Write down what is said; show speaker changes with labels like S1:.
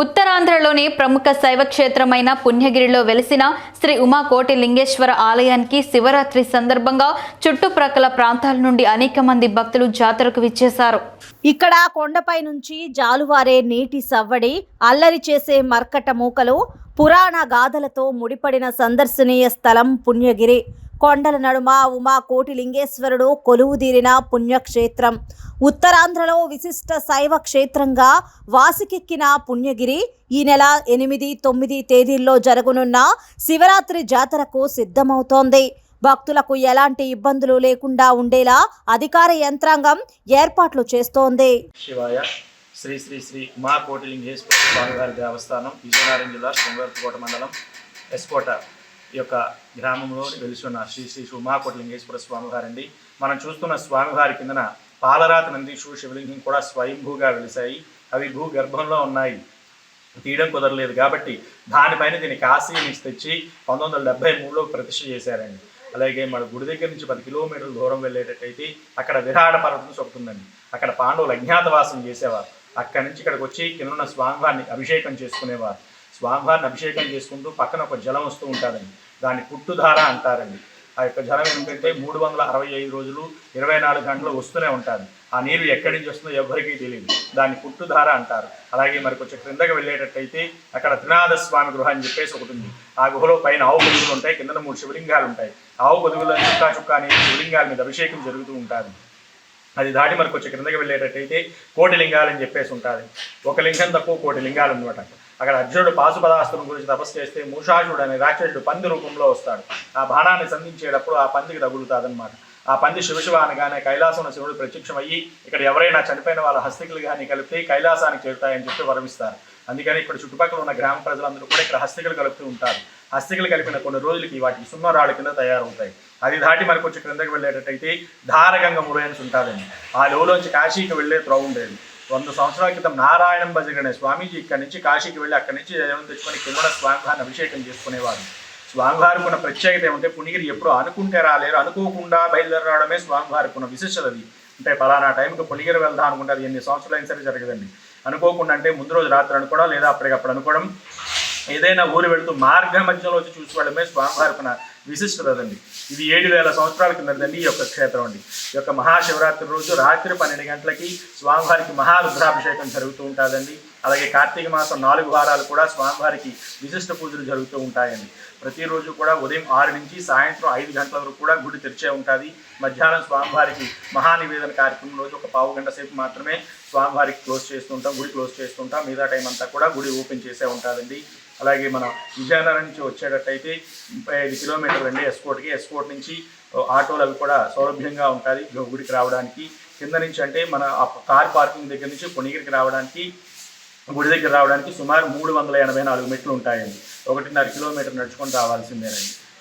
S1: ఉత్తరాంధ్రలోని ప్రముఖ శైవ క్షేత్రమైన పుణ్యగిరిలో వెలిసిన శ్రీ ఉమాకోటి లింగేశ్వర ఆలయానికి శివరాత్రి సందర్భంగా చుట్టుప్రక్కల ప్రాంతాల నుండి అనేక మంది భక్తులు జాతరకు విచ్చేశారు.
S2: ఇక్కడ కొండపై నుంచి జాలువారే నీటి సవ్వడి అల్లరి చేసే మర్కట మూకలు పురాణ గాథలతో ముడిపడిన సందర్శనీయ స్థలం పుణ్యగిరి. కొండల నడుమ ఉమా కోటి లింగేశ్వరుడు కొలువుదీరిన పుణ్యక్షేత్రం. ఉత్తరాంధ్రలో విశిష్ట శైవ క్షేత్రంగా వాసికెక్కిన పుణ్యగిరి ఈ నెల ఎనిమిది తొమ్మిది తేదీల్లో జరగనున్న శివరాత్రి జాతరకు సిద్ధమవుతోంది. భక్తులకు ఎలాంటి ఇబ్బందులు లేకుండా ఉండేలా అధికార యంత్రాంగం ఏర్పాట్లు చేస్తోంది.
S3: శివాయ శ్రీ శ్రీ శ్రీ ఉమా కోటిలింగేశ్వర స్వామివారి దేవస్థానం విజయనగరం జిల్లా శృంగారపుకోట మండలం ఎస్కోట. ఈ యొక్క గ్రామంలో వెలుసున్న ఉన్న శ్రీ శ్రీ శ్రీ ఉమా కోటిలింగేశ్వర స్వామివారండి. మనం చూస్తున్న స్వామివారి కిందన పాలరాతి నందీశ్వరు శివలింగం కూడా స్వయంభూగా వెలిశాయి. అవి భూ గర్భంలో ఉన్నాయి. తీయడం కుదరలేదు కాబట్టి దానిపైన దీన్ని కాశీ నుంచి తెచ్చి పంతొమ్మిది వందల డెబ్బై మూడులో ప్రతిష్ఠ చేశారండి. అలాగే మన గుడి దగ్గర నుంచి పది కిలోమీటర్ల దూరం వెళ్ళేటట్టయితే అక్కడ విరాడ పర్వతం చెప్తుందండి అక్కడ పాండవులు అజ్ఞాతవాసం చేసేవారు. అక్కడి నుంచి ఇక్కడికి వచ్చి కింద స్వామివారిని అభిషేకం చేసుకునేవారు. స్వామివారిని అభిషేకం చేసుకుంటూ పక్కన ఒక జలం వస్తూ ఉంటుందండి. దాన్ని పుట్టుధార అంటారండి. ఆ యొక్క జలం ఏంటంటే మూడు వందల అరవై ఐదు రోజులు ఇరవై నాలుగు గంటలు వస్తూనే ఉంటుంది ఆ నీరు ఎక్కడి నుంచి వస్తుందో ఎవరికీ తెలియదు. దాన్ని పుట్టుధార అంటారు. అలాగే మరి కొంచెం క్రిందకి వెళ్ళేటట్టయితే అక్కడ త్రినాథ స్వామి గృహ అని చెప్పేసి ఒకటి ఉంది. ఆ గుహలో పైన ఆవు గొదుగులు ఉంటాయి. కింద మూడు శివలింగాలు ఉంటాయి. ఆవు గొదుగుల చుక్కా చుక్కా అనే శివలింగాల మీద అభిషేకం జరుగుతూ ఉంటుంది అది దాటి మరి కొంచెం క్రిందకి వెళ్ళేటట్టయితే కోటి లింగాలని చెప్పేసి ఉంటుంది. ఒక లింగం తక్కువ కోటి లింగాలు అనమాట అక్కడ అర్జునుడు పాశుపదాస్త్రం గురించి తపస్సు చేస్తే మూషాసుడు అనే రాక్షసుడు పంది రూపంలో వస్తాడు. ఆ బాణాన్ని సంధించేటప్పుడు ఆ పందికి తగులుతాదనమాట ఆ పంది శివశివ అనగానే కైలాసం శివుడు ప్రత్యక్షమయ్యి ఇక్కడ ఎవరైనా చనిపోయిన వాళ్ళ హస్తికులు కానీ కలిపితే కైలాసానికి చేరుతాయని చెప్పి వరమిస్తారు. అందుకని ఇక్కడ చుట్టుపక్కల ఉన్న గ్రామ ప్రజలందరూ కూడా ఇక్కడ హస్తికలు కలుపుతూ ఉంటారు. హస్తికలు కలిపిన కొన్ని రోజులకి వాటికి సున్నరాళ్ళ కింద తయారవుతాయి. అది దాటి మనకు వచ్చి క్రిందకి వెళ్ళేటట్టయితే ధారగంగ మురయన్స్ ఉంటుందండి ఆ లోలోంచి కాశీకి వెళ్ళే త్రోవ ఉండేది. వంద సంవత్సరాల క్రితం నారాయణం బజగనే స్వామీజీ ఇక్కడి నుంచి కాశీకి వెళ్ళి అక్కడి నుంచి జనం తెచ్చుకొని కింద స్వామివారిని అభిషేకం చేసుకునేవారు. స్వామివారికి ఉన్న ప్రత్యేకత ఏమంటే పుణిగిరి ఎప్పుడు అనుకుంటే రాలేరు అనుకోకుండా బయలుదేరడమే స్వామివారికి ఉన్న విశిష్టత అది. అంటే పలానా టైంకి పులిగిరి వెళ్దాం అనుకుంటే అది ఎన్ని సంవత్సరాలు అయినా సరే జరగదండి. అనుకోకుండా అంటే ముందు రోజు రాత్రి అనుకోవడం లేదా అప్పటికప్పుడు అనుకోవడం. ఏదైనా ఊరు వెళుతూ మార్గ మధ్యలో వచ్చి చూసుకోవడమే స్వామివారికి ఉన్న విశిష్టత అదండి ఇది ఏడు వేల సంవత్సరాల కిందదండి ఈ యొక్క క్షేత్రం అండి. ఈ యొక్క మహాశివరాత్రి రోజు రాత్రి పన్నెండు గంటలకి స్వామివారికి మహారుద్రాభిషేకం జరుగుతూ ఉంటుందండి. అలాగే కార్తీక మాసం నాలుగు వారాలు కూడా స్వామివారికి విశిష్ట పూజలు జరుగుతూ ఉంటాయండి. ప్రతిరోజు కూడా ఉదయం ఆరు నుంచి సాయంత్రం ఐదు గంటల వరకు కూడా గుడి తెరిచే ఉంటుంది. మధ్యాహ్నం స్వామివారికి మహానివేదన కార్యక్రమం రోజు ఒక పావు గంట సేపు మాత్రమే స్వామివారికి క్లోజ్ చేస్తుంటాం గుడి క్లోజ్ చేస్తుంటాం మిగతా టైం అంతా కూడా గుడి ఓపెన్ చేసే ఉంటుందండి. అలాగే మన విజయనగరం నుంచి వచ్చేటట్టయితే ముప్పై ఐదు కిలోమీటర్లు అండి ఎస్కోట్కి ఎస్కోట్ నుంచి ఆటోలు అవి కూడా సౌలభ్యంగా ఉంటుంది గుడికి రావడానికి. కింద నుంచి అంటే మన కార్ పార్కింగ్ దగ్గర నుంచి పుణిగిరికి రావడానికి గుడి దగ్గర రావడానికి సుమారు మూడు వందల ఎనభై నాలుగు మెట్లు ఉంటాయండి. ఒకటిన్నర కిలోమీటర్ నడుచుకొని రావాల్సిందేనండి.